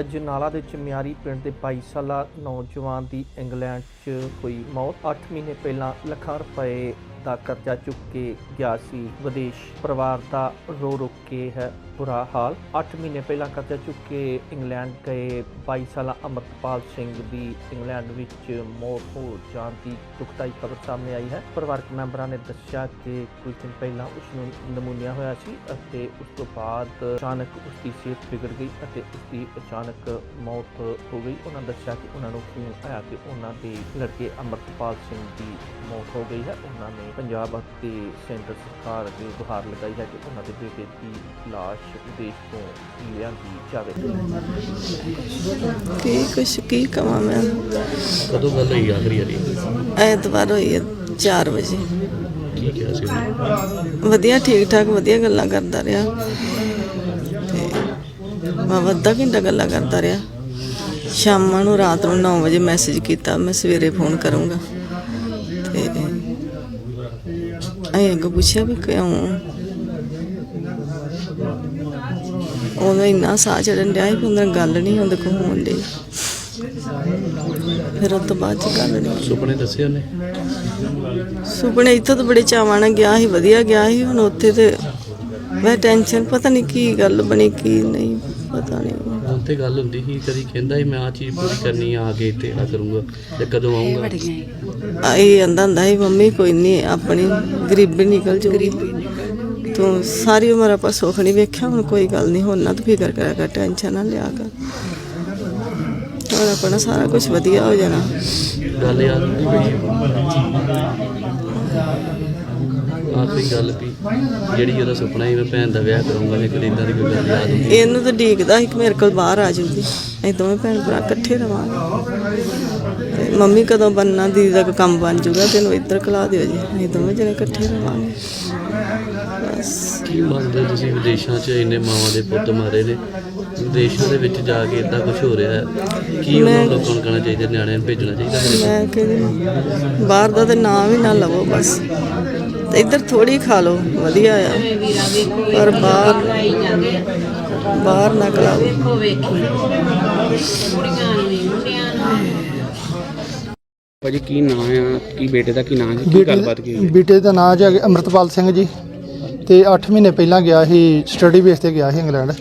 ਅਜਨਾਲਾ ਦੇ ਚਮਿਆਰੀ ਪਿੰਡ ਦੇ 22 ਸਾਲਾ ਨੌਜਵਾਨ ਦੀ ਇੰਗਲੈਂਡ 'ਚ ਹੋਈ ਮੌਤ। 8 ਮਹੀਨੇ ਪਹਿਲਾਂ ਲੱਖਾਂ ਰੁਪਏ ਦਾ ਕਰਜ਼ਾ ਚੁੱਕ ਕੇ ਗਿਆ ਸੀ। ਵਿਦੇਸ਼ ਪਰਿਵਾਰ ਦਾ ਰੋ ਰੋ ਕੇ ਹੈ ਬੁਰਾ ਹਾਲ। 8 ਮਹੀਨੇ ਪਹਿਲਾਂ ਕਰਜ਼ਾ ਚੁੱਕ ਕੇ ਇੰਗਲੈਂਡ ਗਏ। 22 ਸਾਲਾ ਅਮਰਪਾਲ ਸਿੰਘ ਦੀ ਇੰਗਲੈਂਡ ਵਿੱਚ ਮੌਤ ਹੋ ਜਾਣ ਦੀ ਦੁਖਦਾਈ ਖਬਰ ਸਾਹਮਣੇ ਆਈ ਹੈ। ਪਰਿਵਾਰਕ ਮੈਂਬਰਾਂ ਨੇ ਦੱਸਿਆ ਕਿ ਕੁਝ ਦਿਨ ਪਹਿਲਾਂ ਉਸ ਨੂੰ ਨਮੂਨੀਆ ਹੋਇਆ ਸੀ ਅਤੇ ਉਸ ਤੋਂ ਬਾਅਦ ਅਚਾਨਕ ਉਸ ਦੀ ਸਿਹਤ ਵਿਗੜ ਗਈ ਅਤੇ ਉਸ ਦੀ ਅਚਾਨਕ ਮੌਤ ਹੋ ਗਈ। ਉਹਨਾਂ ਦੱਸਿਆ ਕਿ ਉਹਨਾਂ ਨੂੰ ਖੂਨ ਆਇਆ ਕਿ ਉਹਨਾਂ ਦੇ ਲੜਕੇ ਅਮਰਪਾਲ ਸਿੰਘ ਦੀ ਮੌਤ ਹੋ ਗਈ ਹੈ। ਉਹਨਾਂ ਨੇ ਪੰਜਾਬ ਅਤੇ ਸੈਂਟਰ ਸਰਕਾਰ ਅੱਗੇ ਗੁਹਾਰ ਲਗਾਈ ਹੈ ਕਿ ਉਹਨਾਂ ਦੇ ਬੇਟੇ ਦੀ ਲਾਸ਼ ਵਿਦੇਸ਼ ਤੋਂ ਲਿਆਂਦੀ ਜਾਵੇ। ਕੀ ਕੁਛ ਕੀ ਕਵਾਂ ਮੈਂ? ਕਦੋਂ ਗੱਲ ਹੋਈ ਆਖਰੀ ਵਾਰੀ? ਐਤਵਾਰ ਹੋਈ ਹੈ 4 ਵਜੇ। ਕੀ ਕਿਹਾ ਸੀ ਉਹਨੇ? ਵਧੀਆ ਠੀਕ ਠਾਕ ਵਧੀਆ ਗੱਲਾਂ ਕਰਦਾ ਰਿਹਾ। ਮੈਂ ਅੱਧਾ ਘੰਟਾ ਗੱਲਾਂ ਕਰਦਾ ਰਿਹਾ। ਸ਼ਾਮਾਂ ਨੂੰ ਰਾਤ ਨੂੰ 9 ਵਜੇ ਮੈਸੇਜ ਕੀਤਾ ਮੈਂ ਸਵੇਰੇ ਫੋਨ ਕਰੂੰਗਾ। ਤੇ ਪੁੱਛਿਆ ਵੀ ਕਿਉਂ ਉਹਦਾ ਇੰਨਾ ਸਾਹ ਚੜਨ ਡਿਆ ਸੀ ਕਿ ਉਹਦੇ ਨਾਲ ਗੱਲ ਨਹੀਂ ਹੁੰਦੀ ਕੋ ਹੋਣ ਡਈ। ਫਿਰ ਉਹ ਤੋਂ ਬਾਅਦ ਚ ਗੱਲ ਨਹੀਂ ਸੁਪਨੇ ਦੱਸੇ ਉਹਨੇ? ਸੁਪਨੇ ਇੱਥੋਂ ਤਾਂ ਬੜੇ ਚਾਵਾਂ ਨਾਲ ਗਿਆ ਸੀ ਵਧੀਆ ਗਿਆ ਸੀ ਹੁਣ ਉੱਥੇ ਤੇ ਮੈਂ ਟੈਨਸ਼ਨ ਪਤਾ ਨਹੀਂ ਕੀ ਗੱਲ ਬਣੀ ਕੀ ਨਹੀਂ ਪਤਾ ਨਹੀਂ। ਤੇ ਗੱਲ ਹੁੰਦੀ ਸੀ ਕਦੀ ਕਹਿੰਦਾ ਸੀ ਮੈਂ ਆ ਚੀਜ਼ ਪੂਰੀ ਕਰਨੀ ਆ ਆ ਕੇ ਤੇ ਆ ਕਰੂੰਗਾ ਤੇ ਕਦੋਂ ਆਉਂਗਾ ਆਈ ਆਂਦਾ ਹੁੰਦਾ ਸੀ ਮੰਮੀ ਕੋਈ ਨਹੀਂ ਆਪਣੀ ਗਰੀਬੀ ਨਿਕਲ ਜੂਗੀ। ਤੂੰ ਸਾਰੀ ਉਮਰ ਆਪਾਂ ਸੁੱਖ ਨਹੀਂ ਵੇਖਿਆ ਹੁਣ ਕੋਈ ਗੱਲ ਨਹੀਂ ਹੁਣ ਨਾ ਤੂੰ ਫਿਕਰ ਕਰਿਆ ਕਰ ਟੈਨਸ਼ਨ ਨਾ ਲਿਆ ਕਰ। ਹੁਣ ਆਪਣਾ ਸਾਰਾ ਕੁਝ ਵਧੀਆ ਹੋ ਜਾਣਾ। ਗੱਲ ਯਾਦ ਹੁੰਦੀ ਪਈ। ਆਖਰੀ ਗੱਲ ਵੀ ਜਿਹੜੀ ਉਹਦਾ ਸੁਪਨਾ ਸੀ ਮੈਂ ਭੈਣ ਦਾ ਵਿਆਹ ਕਰੂੰਗਾ ਜੇ ਕੋਈ ਇਦਾਂ ਦੀ ਕੋਈ ਗੱਲ ਯਾਦ ਹੁੰਦੀ। ਇਹਨੂੰ ਤਾਂ ਡੀਕਦਾ ਸੀ ਕਿ ਮੇਰੇ ਕੋਲ ਬਾਹਰ ਆ ਜਾਊਗੀ ਅਸੀਂ ਦੋਵੇਂ ਭੈਣ ਭਰਾ ਇਕੱਠੇ ਰਵਾਂਗੇ। ਤੇ ਮੰਮੀ ਕਦੋਂ ਬੰਨਾ ਦੀਦੀ ਦਾ ਕੰਮ ਬਣ ਜਾਊਗਾ ਤੈਨੂੰ ਇੱਧਰ ਕਲਾ ਦਿਓ ਜੀ। ਅਸੀਂ ਦੋਵੇਂ ਜਣੇ ਇਕੱਠੇ ਰਵਾਂਗੇ। ਬਸ। ਕੀ ਮੰਨਦੇ ਤੁਸੀਂ ਵਿਦੇਸ਼ਾਂ 'ਚ ਇੰਨੇ ਮਾਵਾਂ ਦੇ ਪੁੱਤ ਮਾਰੇ ਨੇ? ਵਿਦੇਸ਼ਾਂ ਦੇ ਵਿੱਚ ਜਾ ਕੇ ਇਦਾਂ ਕੁਝ ਹੋ ਰਿਹਾ ਹੈ? ਕੀ ਉਹਨਾਂ ਨੂੰ ਲੋਕਾਂ ਨੂੰ ਕਹਿਣਾ ਚਾਹੀਦਾ ਨਿਆਣਿਆਂ ਨੂੰ ਭੇਜਣਾ ਚਾਹੀਦਾ? ਹੈ ਮੈਂ ਕਹਿੰਦੀ ਬਾਹਰ ਦਾ ਤੇ ਨਾਂ ਵੀ ਨਾ ਲਵੋ ਬਸ। ਇੱਧਰ ਥੋੜੀ ਖਾ ਲਓ ਵਧੀਆ ਆ। ਪਰ ਬਾਹਰ ਬਾਹਰ ਨਾ ਖਲਾਓ। ਵੇਖੋ ਵੇਖੀ। ਕੁੜੀਆਂ ਨੂੰ ਵੀ ਮੁੰਡਿਆਂ ਨੂੰ। ਵੀ। ਭਾਜੀ ਕੀ ਨਾਂ ਆ? ਕੀ ਬੇਟੇ ਦਾ ਕੀ ਨਾਂ ਹੈ ਕੀ ਗੱਲਬਾਤ ਕੀ ਹੋਈ? ਬੇਟੇ ਦਾ ਨਾਂ ਜੀ ਅਮਰਤਪਾਲ ਸਿੰਘ ਜੀ। ਤੇ 8 ਮਹੀਨੇ ਪਹਿਲਾਂ ਗਿਆ ਸੀ ਸਟੱਡੀ ਬੇਸ ਤੇ ਗਿਆ ਸੀ ਇੰਗਲੈਂਡ।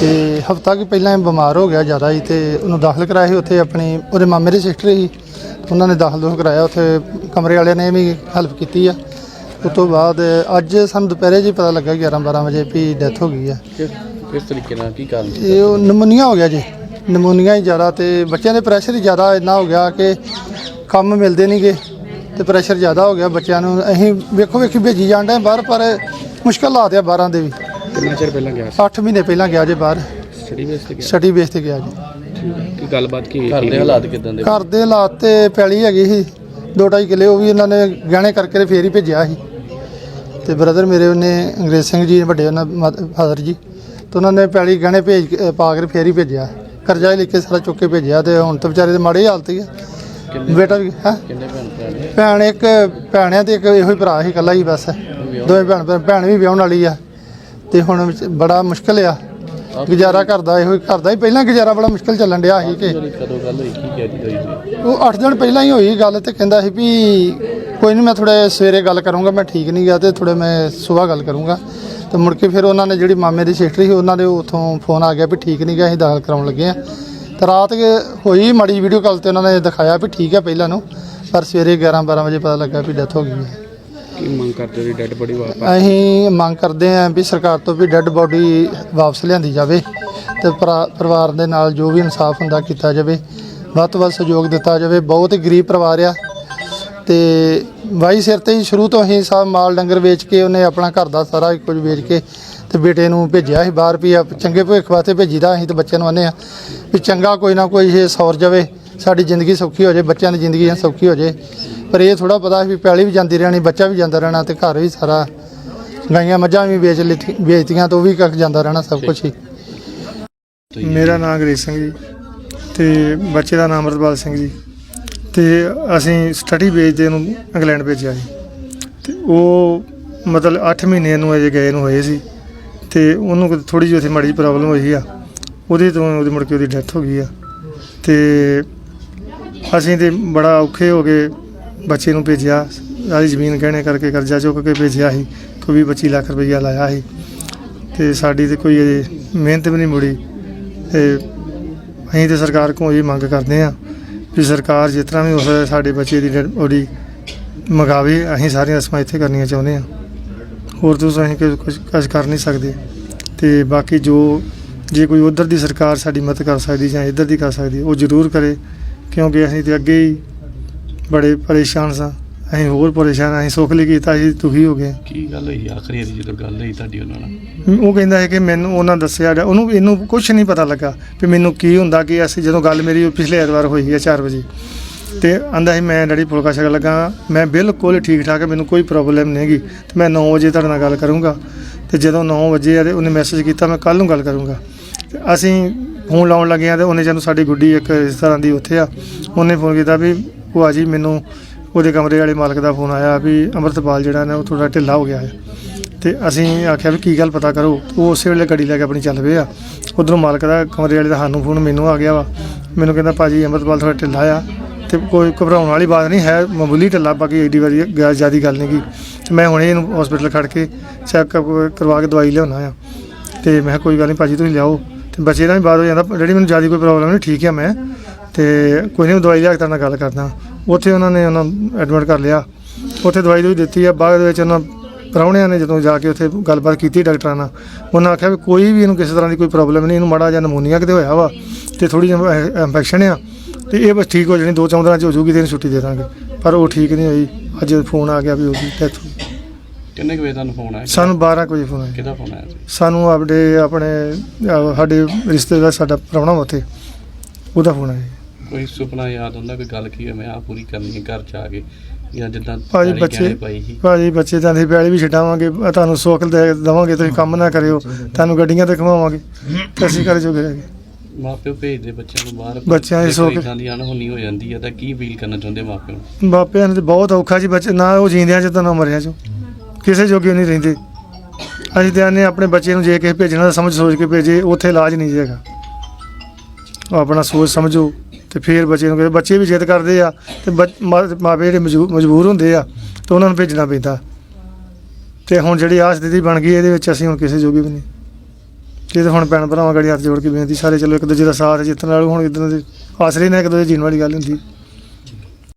ਤੇ ਹਫਤਾ ਕਿ ਪਹਿਲਾਂ ਇਹ ਬਿਮਾਰ ਹੋ ਗਿਆ ਜ਼ਿਆਦਾ ਹੀ ਤੇ ਉਹਨੂੰ ਦਾਖਲ ਕਰਾਇਆ ਸੀ ਉੱਥੇ ਆਪਣੀ ਉਹਦੇ ਮਾਮੇ ਦੀ ਸਿਸਟਰ ਸੀ। ਉਹਨਾਂ ਨੇ ਦਾਖਲ ਦੋਖ ਕਰਾਇਆ ਉੱਥੇ ਕਮਰੇ ਵਾਲਿਆਂ ਨੇ ਵੀ ਹੈਲਪ ਕੀਤੀ ਆ। ਉਸ ਤੋਂ ਬਾਅਦ ਅੱਜ ਸਾਨੂੰ ਦੁਪਹਿਰੇ ਜੀ ਪਤਾ ਲੱਗਾ 11 12 ਵਜੇ ਵੀ ਡੈਥ ਹੋ ਗਈ ਆ ਕਿਸ ਕਿਸ ਤਰੀਕੇ ਨਾਲ ਕੀ ਕਾਰਨ ਸੀ? ਇਹ ਉਹ ਨਮੂਨੀਆ ਹੋ ਗਿਆ ਜੀ। ਨਮੂਨੀਆ ਹੀ ਜ਼ਿਆਦਾ ਤੇ ਬੱਚਿਆਂ ਦੇ ਪ੍ਰੈਸ਼ਰ ਹੀ ਜ਼ਿਆਦਾ ਇੰਨਾ ਹੋ ਗਿਆ ਕਿ ਕੰਮ ਮਿਲਦੇ ਨਹੀਂਗੇ ਤੇ ਪ੍ਰੈਸ਼ਰ ਜ਼ਿਆਦਾ ਹੋ ਗਿਆ ਬੱਚਿਆਂ ਨੂੰ। ਅਸੀਂ ਵੇਖੋ ਵੇਖੀ ਭੇਜੀ ਜਾਂਦੇ ਬਾਹਰ ਪਰ ਮੁਸ਼ਕਲ ਹਾਲਾਤ ਆ ਬਾਹਰਾਂ ਦੇ ਵੀ। ਕਿੰਨਾ ਚਿਰ ਪਹਿਲਾਂ ਗਿਆ 8 ਮਹੀਨੇ ਪਹਿਲਾਂ ਗਿਆ ਜੇ ਬਾਹਰ। ਸਟੱਡੀ ਬੇਸ ਤੇ ਗਿਆ? ਸਟੱਡੀ ਬੇਸ ਤੇ ਗਿਆ ਜੀ। ਹੈ। ਕੀ ਗੱਲਬਾਤ ਕੀ? ਘਰ ਦੇ ਹਾਲਾਤ ਕਿਦਾਂ ਦੇ? ਘਰ ਦੇ ਹਾਲਾਤ ਤੇ ਪੈਲੀ ਹੈਗੀ ਸੀ ਦੋ ਢਾਈ ਕਿੱਲੇ ਉਹ ਵੀ ਇਹਨਾਂ ਨੇ ਗਹਿਣੇ ਕਰਕੇ ਤੇ ਫੇਰ ਹੀ ਭੇਜਿਆ ਸੀ। ਤੇ ਬ੍ਰਦਰ ਮੇਰੇ ਉਹਨੇ ਅੰਗਰੇਜ਼ ਸਿੰਘ ਜੀ ਵੱਡੇ ਉਹਨਾਂ ਫਾਦਰ ਜੀ ਤੇ ਉਹਨਾਂ ਨੇ ਪੈਲੀ ਗਹਿਣੇ ਭੇਜ ਕੇ ਪਾ ਕੇ ਫੇਰ ਹੀ ਭੇਜਿਆ। ਕਰਜ਼ਾ ਹੀ ਲੈ ਕੇ ਸਾਰਾ ਚੁੱਕ ਕੇ ਭੇਜਿਆ ਤੇ ਹੁਣ ਤਾਂ ਵਿਚਾਰੇ ਦੇ ਮਾੜੀ ਹਾਲਤ ਹੀ ਆ। ਬੇਟਾ ਵੀ ਹੈ? ਕਿੰਨੇ ਭੈਣ ਭਰਾ ਨੇ? ਭੈਣ ਇੱਕ ਭੈਣ ਆ ਤੇ ਇੱਕ ਇਹੋ ਹੀ ਭਰਾ ਸੀ ਇਕੱਲਾ ਹੀ ਬਸ। ਦੋਵੇਂ ਭੈਣ ਭੈਣ ਭੈਣ ਵੀ ਵਿਆਹਣ ਵਾਲੀ ਆ। ਤੇ ਹੁਣ ਵਿੱਚ ਬੜਾ ਮੁਸ਼ਕਲ ਆ। ਗੁਜ਼ਾਰਾ ਕਰਦਾ ਇਹੋ ਹੀ ਕਰਦਾ। ਹੀ ਪਹਿਲਾਂ ਗੁਜ਼ਾਰਾ ਬੜਾ ਮੁਸ਼ਕਲ ਚੱਲਣ ਡਿਆ ਸੀ ਕਿ ਕਦੋਂ ਗੱਲ ਹੋਈ? ਕੀ ਕਹਿ ਹੋਈ ਸੀ? ਉਹ 8 ਦਿਨ ਪਹਿਲਾਂ ਹੀ ਹੋਈ ਗੱਲ ਤੇ ਕਹਿੰਦਾ ਸੀ ਵੀ ਕੋਈ ਨਹੀਂ ਮੈਂ ਥੋੜਾ ਸਵੇਰੇ ਗੱਲ ਕਰੂੰਗਾ ਮੈਂ ਠੀਕ ਨਹੀਂ ਗਿਆ ਤੇ ਥੋੜੇ ਮੈਂ ਸਵੇਰ ਗੱਲ ਕਰੂੰਗਾ। ਤੇ ਮੁੜ ਕੇ ਫਿਰ ਉਹਨਾਂ ਨੇ ਜਿਹੜੀ ਮਾਮੇ ਦੀ ਸਿਸਟਰ ਸੀ ਉਹਨਾਂ ਦੇ ਉਥੋਂ ਫੋਨ ਆ ਗਿਆ ਵੀ ਠੀਕ ਨਹੀਂ ਗਿਆ ਅਸੀਂ ਦਾਖਲ ਕਰਾਉਣ ਲੱਗੇ ਆ। ਤੇ ਰਾਤ ਹੋਈ ਮਾੜੀ ਵੀਡੀਓ ਕਾਲ ਤੇ ਉਹਨਾਂ ਨੇ ਦਿਖਾਇਆ ਵੀ ਠੀਕ ਹੈ ਪਹਿਲਾਂ ਨੂੰ ਪਰ ਸਵੇਰੇ 11 12 ਵਜੇ ਪਤਾ ਲੱਗਾ ਵੀ ਡੈਥ ਹੋ ਗਈ ਹੈ ਕੀ ਮੰਗ ਕਰਦੇ ਹੋ ਡੈਡ ਬੋਡੀ ਵਾਪਸ ਅਸੀਂ ਮੰਗ ਕਰਦੇ ਹਾਂ ਵੀ ਸਰਕਾਰ ਤੋਂ ਵੀ ਡੈੱਡ ਬੋਡੀ ਵਾਪਸ ਲਿਆਂਦੀ ਜਾਵੇ ਤੇ ਪਰਾ- ਪਰਿਵਾਰ ਦੇ ਨਾਲ ਜੋ ਵੀ ਇਨਸਾਫ ਹੁੰਦਾ ਕੀਤਾ ਜਾਵੇ ਵੱਧ ਤੋਂ ਵੱਧ ਸਹਿਯੋਗ ਦਿੱਤਾ ਜਾਵੇ। ਬਹੁਤ ਹੀ ਗਰੀਬ ਪਰਿਵਾਰ ਆ ਤੇ ਵਾਈ ਸਿਰ ਤੇ ਹੀ ਸ਼ੁਰੂ ਤੋਂ ਹੀ ਸਭ ਮਾਲ ਡੰਗਰ ਵੇਚ ਕੇ ਉਹਨੇ ਆਪਣਾ ਘਰ ਦਾ ਸਾਰਾ ਕੁਝ ਵੇਚ ਕੇ ਤੇ ਬੇਟੇ ਨੂੰ ਭੇਜਿਆ ਸੀ ਬਾਹਰ ਵੀ ਆ ਚੰਗੇ ਭਵਿੱਖ ਵਾਸਤੇ ਭੇਜੀਦਾ, ਅਸੀਂ ਤੇ ਬੱਚਿਆਂ ਨੂੰ ਆਨੇ ਆ ਵੀ ਚੰਗਾ ਕੋਈ ਨਾ ਕੋਈ ਇਹ ਸੌਰ ਜਾਵੇ, ਸਾਡੀ ਜ਼ਿੰਦਗੀ ਸੌਖੀ ਹੋ ਜਾਏ ਬੱਚਿਆਂ ਦੀ ਜ਼ਿੰਦਗੀ ਸੌਖੀ ਹੋ ਜਾਏ ਪਰ ਇਹ ਥੋੜਾ ਪਤਾ ਵੀ ਪੈਲੀ ਵੀ ਜਾਂਦੀ ਰਹਿਣੀ, ਬੱਚਾ ਵੀ ਜਾਂਦਾ ਰਹਿਣਾ ਤੇ ਘਰ ਵੀ ਸਾਰਾ ਗਾਈਆਂ ਮੱਝਾਂ ਵੀ ਵੇਚ ਲਿੱਤੀ- ਵੇਚਤੀਆਂ ਤਾਂ ਉਹ ਵੀ ਕੱਖ ਜਾਂਦਾ ਰਹਿਣਾ ਸਭ ਕੁਝ ਹੀ। ਮੇਰਾ ਨਾਮ ਅੰਗਰੇਜ਼ ਸਿੰਘ ਜੀ ਤੇ ਬੱਚੇ ਦਾ ਨਾਮ ਅਮਰਪਾਲ ਸਿੰਘ ਜੀ। ਤੇ ਅਸੀਂ ਸਟੱਡੀ ਬੇਸ ਦੇ ਨੂੰ ਇੰਗਲੈਂਡ ਭੇਜਿਆ ਸੀ ਤੇ ਉਹ ਮਤਲਬ 8 ਮਹੀਨੇ ਨੂੰ ਅਜੇ ਗਏ ਨੂੰ ਹੋਏ ਸੀ। ਤੇ ਉਹਨੂੰ ਥੋੜੀ ਜਿਹੀ ਉੱਥੇ ਮਾੜੀ ਪ੍ਰੋਬਲਮ ਹੋਈ ਆ। ਉਹਦੇ ਤੋਂ ਉਹਦੀ ਮੁੜ ਕੇ ਉਹਦੀ ਡੈਥ ਹੋ ਗਈ ਆ। ਤੇ ਅਸੀਂ ਤੇ ਬੜਾ ਔਖੇ ਹੋ ਕੇ ਬੱਚੇ ਨੂੰ ਭੇਜਿਆ। ਸਾਰੀ ਜ਼ਮੀਨ ਗਹਿਣੇ ਕਰਕੇ ਕਰਜ਼ਾ ਚੁੱਕ ਕੇ ਭੇਜਿਆ ਸੀ। ਕੋਈ 25 ਲੱਖ ਰੁਪਈਆ ਲਾਇਆ ਸੀ। ਤੇ ਸਾਡੀ ਤੇ ਕੋਈ ਅਜੇ ਮਿਹਨਤ ਵੀ ਨਹੀਂ ਮੁੜੀ। ਤੇ ਅਸੀਂ ਤੇ ਸਰਕਾਰ ਕੋਲ ਇਹ ਮੰਗ ਕਰਦੇ ਆ ਵੀ ਸਰਕਾਰ ਜਿਸ ਤਰ੍ਹਾਂ ਵੀ ਉਸ ਸਾਡੇ ਬੱਚੇ ਦੀ ਡੈਡ ਬੋਡੀ ਮੰਗਾਵੇ ਅਸੀਂ ਸਾਰੀਆਂ ਰਸਮਾਂ ਇੱਥੇ ਕਰਨੀਆਂ ਚਾਹੁੰਦੇ ਹਾਂ। ਹੋਰ ਤੁਸੀਂ ਅਸੀਂ ਕੁਝ ਕੁਝ ਕੁਝ ਕਰ ਨਹੀਂ ਸਕਦੇ। ਤੇ ਬਾਕੀ ਜੋ ਜੇ ਕੋਈ ਉਧਰ ਦੀ ਸਰਕਾਰ ਸਾਡੀ ਮਦਦ ਕਰ ਸਕਦੀ ਜਾਂ ਇੱਧਰ ਦੀ ਕਰ ਸਕਦੀ, ਉਹ ਜ਼ਰੂਰ ਕਰੇ, ਕਿਉਂਕਿ ਅਸੀਂ ਤੇ ਅੱਗੇ ਹੀ ਬੜੇ ਪਰੇਸ਼ਾਨ ਸਾਂ। ਅਸੀਂ ਹੋਰ ਪਰੇਸ਼ਾਨ ਅਸੀਂ ਸੁੱਖ ਲਈ ਕੀਤਾ ਅਸੀਂ ਦੁਖੀ ਹੋ ਗਏ। ਕੀ ਗੱਲ ਹੋਈ? ਆਖਰੀ ਵਾਰੀ ਜਦੋਂ ਗੱਲ ਹੋਈ ਤੁਹਾਡੀ ਉਹਨਾਂ ਨਾਲ? ਉਹ ਕਹਿੰਦਾ ਹੈ ਕਿ ਮੈਨੂੰ ਉਹਨਾਂ ਦੱਸਿਆ ਡਾ- ਉਹਨੂੰ ਇਹਨੂੰ ਕੁਝ ਨਹੀਂ ਪਤਾ ਲੱਗਾ ਵੀ ਮੈਨੂੰ ਕੀ ਹੁੰਦਾ ਕਿ ਅਸੀਂ ਜਦੋਂ ਗੱਲ ਮੇਰੀ ਪਿਛਲੇ ਐਤਵਾਰ ਹੋਈ ਹੈ 4 ਵਜੇ। ਤੇ ਆਂਦਾ ਸੀ ਮੈਂ ਡੈਡੀ ਫੁਲਕਾ ਛਕ ਲੱਗਾ ਮੈਂ ਬਿਲਕੁਲ ਠੀਕ ਠਾਕ ਮੈਨੂੰ ਕੋਈ ਪ੍ਰੋਬਲਮ ਨਹੀਂ ਹੈਗੀ ਤੇ ਮੈਂ 9 ਵਜੇ ਤੁਹਾਡੇ ਨਾਲ ਗੱਲ ਕਰੂੰਗਾ। ਤੇ ਜਦੋਂ 9 ਵਜੇ ਆ ਤੇ ਉਹਨੇ ਮੈਸੇਜ ਕੀਤਾ ਮੈਂ ਕੱਲ ਨੂੰ ਗੱਲ ਕਰੂੰਗਾ। ਤੇ ਅਸੀਂ ਫੋਨ ਲਾਉਣ ਲੱਗੇ ਆ ਤੇ ਉਹਨੇ ਜਦੋਂ ਸਾਡੀ ਗੁੱਡੀ ਇੱਕ ਇਸ ਤਰ੍ਹਾਂ ਦੀ ਉੱਥੇ ਆ ਉਹਨੇ ਫੋਨ ਕੀਤਾ ਵੀ ਭੂਆ ਜੀ ਮੈਨੂੰ ਉਹਦੇ ਕਮਰੇ ਵਾਲੇ ਮਾਲਕ ਦਾ ਫੋਨ ਆਇਆ ਵੀ ਅੰਮ੍ਰਿਤਪਾਲ ਜਿਹੜਾ ਨਾ ਉਹ ਥੋੜਾ ਢਿੱਲਾ ਹੋ ਗਿਆ ਹੈ। ਤੇ ਅਸੀਂ ਆਖਿਆ ਵੀ ਕੀ ਗੱਲ ਪਤਾ ਕਰੋ ਉਹ ਉਸੇ ਵੇਲੇ ਗੱਡੀ ਲੈ ਕੇ ਆਪਣੀ ਚੱਲ ਪਏ ਆ। ਉਧਰੋਂ ਮਾਲਕ ਦਾ ਕਮਰੇ ਵਾਲੇ ਦਾ ਸਾਨੂੰ ਫੋਨ ਮੈਨੂੰ ਆ ਗਿਆ ਵਾ। ਮੈਨੂੰ ਕਹਿੰਦਾ ਭਾਜੀ ਅੰਮ੍ਰਿਤਪਾਲ ਥੋੜਾ ਢਿੱਲਾ ਆ, ਤੇ ਕੋਈ ਘਬਰਾਉਣ ਵਾਲੀ ਬਾਤ ਨਹੀਂ ਹੈ, ਮਾਮੂਲੀ ਢਿੱਲਾ, ਬਾਕੀ ਐਡੀ ਵਾਰੀ ਜਿਆਦੀ ਗੱਲ ਨਹੀਂ ਗੀ। ਤੇ ਮੈਂ ਹੁਣੇ ਇਹਨੂੰ ਹਸਪੀਟਲ ਖੜ ਕੇ ਚੈੱਕਅਪ ਕਰਵਾ ਕੇ ਦਵਾਈ ਲਿਆਉਣਾ ਆ। ਤੇ ਮੈਂ ਕਿਹਾ ਕੋਈ ਗੱਲ ਨਹੀਂ ਭਾਜੀ ਤੁਸੀਂ ਲਿਆਓ। ਤੇ ਬੱਚੇ ਦਾ ਵੀ ਬਾਤ ਹੋ ਜਾਂਦਾ ਜਿਹੜੀ ਮੈਨੂੰ ਜ਼ਿਆਦਾ ਕੋਈ ਪ੍ਰੋਬਲਮ ਨਹੀਂ, ਠੀਕ ਆ ਮੈਂ। ਤੇ ਕੋਈ ਨਹੀਂ ਦਵਾਈ ਲਿਆ ਕੇ ਤੁਹਾਡੇ ਨਾਲ ਗੱਲ ਕਰਦਾ। ਉੱਥੇ ਉਹਨਾਂ ਨੇ ਉਹਨਾਂ ਐਡਮਿਟ ਕਰ ਲਿਆ। ਉੱਥੇ ਦਵਾਈ ਦੂਈ ਦਿੱਤੀ ਆ। ਬਾਅਦ ਵਿੱਚ ਉਹਨਾਂ ਪ੍ਰਾਹੁਣਿਆਂ ਨੇ ਜਦੋਂ ਜਾ ਕੇ ਉੱਥੇ ਗੱਲਬਾਤ ਕੀਤੀ ਡਾਕਟਰਾਂ ਨਾਲ ਉਹਨਾਂ ਆਖਿਆ ਵੀ ਕੋਈ ਵੀ ਇਹਨੂੰ ਕਿਸੇ ਤਰ੍ਹਾਂ ਦੀ ਕੋਈ ਪ੍ਰੋਬਲਮ ਨਹੀਂ ਇਹਨੂੰ ਮਾੜਾ ਜਿਹਾ ਨਮੂਨੀਆ ਕਿਤੇ ਹੋਇਆ ਵਾ ਤੇ ਥੋੜੀ ਜਿਹੀ ਇਨਫੈਕਸ਼ਨ ਆ ਤੇ ਇਹ ਬਸ ਠੀਕ ਹੋ ਜਾਣੀ ਦੋ ਚੌਂ ਦਿਨਾਂ ਚ ਹੋ ਜੂਗੀ ਤੇ ਇਹਨੂੰ ਛੁੱਟੀ ਦੇ ਦਾਂਗੇ। ਪਰ ਉਹ ਠੀਕ ਨਹੀਂ ਹੋਈ। ਅੱਜ ਫੋਨ ਆ ਗਿਆ ਵੀ ਉਹਦੀ ਡੈਥ ਹੋ ਗਈ। ਕਿੰਨੇ ਕੁ ਵਜੇ ਤੁਹਾਨੂੰ ਫੋਨ ਆਇਆ? ਸਾਨੂੰ 12 ਕੁ ਵਜੇ ਫੋਨ ਆਇਆ। ਕਿਹਦਾ ਫੋਨ ਆਇਆ ਸੀ? ਸਾਨੂੰ ਆਪਣੇ ਆਪਣੇ ਸਾਡੇ ਰਿਸ਼ਤੇਦਾਰ ਸਾਡਾ ਪ੍ਰਾਹੁਣਾ ਉੱਥੇ। ਉਹਦਾ ਫੋਨ ਆਇਆ। ਕੋਈ ਸੁਪਨਾ ਯਾਦ ਹੁੰਦਾ ਕੋਈ ਗੱਲ ਕੀ ਹੈ ਮੈਂ ਆ ਪੂਰੀ ਕਰਨੀ ਹੈ ਘਰ ਚ ਆ ਕੇ ਜਾਂ ਜਿੱਦਾਂ ਭਾਜੀ ਬੱਚੇ ਭਾਜੀ ਬੱਚੇ ਤਾਂ ਅਸੀਂ ਪੈਲੀ ਵੀ ਛਡਾਵਾਂਗੇ ਤੁਹਾਨੂੰ ਸੁੱਖ ਦੇ ਦਵਾਂਗੇ ਤੁਸੀਂ ਕੰਮ ਨਾ ਕਰਿਓ ਤੁਹਾਨੂੰ ਗੱਡੀਆਂ ਤੇ ਘਮਾਵਾਂਗੇ ਅਸੀਂ ਕਰ ਜੋਗੇ ਰਹਿ ਗਏ। ਮਾਪਿਓ ਭੇਜਦੇ ਬੱਚਿਆਂ ਨੂੰ ਬਾਹਰ ਬੱਚਿਆਂ ਦੀ ਸੋਚ- ਏਦਾਂ ਦੀ ਅਣਹੋਣੀ ਹੋ ਜਾਂਦੀ ਹੈ ਤਾਂ ਕੀ ਫੀਲ ਕਰਨਾ ਚਾਹੁੰਦੇ ਮਾਪਿਓ? ਨੂੰ ਬਾਪਿਆਂ ਨੇ ਤੇ ਬਹੁਤ ਔਖਾ ਜੀ ਬੱਚੇ ਨਾ ਉਹ ਜੀਂਦਿਆਂ ਚ ਤਾਂ ਨਾ ਮਰਿਆਂ ਚ। ਕਿਸੇ ਜੋਗੇ ਨਹੀਂ ਰਹਿੰਦੇ। ਅਸੀਂ ਤੇ ਆਨੇ ਆਪਣੇ ਬੱਚੇ ਨੂੰ ਜੇ ਕਿਸੇ ਭੇਜਣਾ ਤਾਂ ਸਮਝ ਸੋਚ ਕੇ ਭੇਜੇ ਉੱਥੇ ਇਲਾਜ ਨਹੀਂ ਜੇਗਾ ਉਹ ਆਪਣਾ ਸੋਚ ਸਮਝੋ। ਤੇ ਫਿਰ ਬੱਚੇ ਨੂੰ ਕਹਿੰਦੇ, ਬੱਚੇ ਵੀ ਜਿੱਦ ਕਰਦੇ ਆ ਤੇ ਬੱਚ- ਮਾ- ਮਾਪੇ ਜਿਹੜੇ ਮਜਬੂ- ਮਜਬੂਰ ਹੁੰਦੇ ਆ, ਤੇ ਉਹਨਾਂ ਨੂੰ ਭੇਜਣਾ ਪੈਂਦਾ। ਤੇ ਹੁਣ ਜਿਹੜੀ ਆਹ ਸਥਿਤੀ ਬਣ ਗਈ, ਇਹਦੇ ਵਿੱਚ ਅਸੀਂ ਹੁਣ ਕਿਸੇ ਜੋਗੀ ਵੀ ਨਹੀਂ। ਜੇ ਤਾਂ ਹੁਣ ਭੈਣ ਭਰਾਵਾਂ ਗੜੀ ਹੱਥ ਜੋੜ ਕੇ ਬੇਨਤੀ, ਸਾਰੇ ਚਲੋ ਇੱਕ ਦੂਜੇ ਦਾ ਸਾਥ ਜਿੱਤਣ ਵਾਲੇ ਹੁਣ ਇਦਾਂ ਦੇ ਆਸਰੇ ਨਾਲ ਇੱਕ ਦੂਜੇ ਜੀਣ ਵਾਲੀ ਗੱਲ ਹੁੰਦੀ।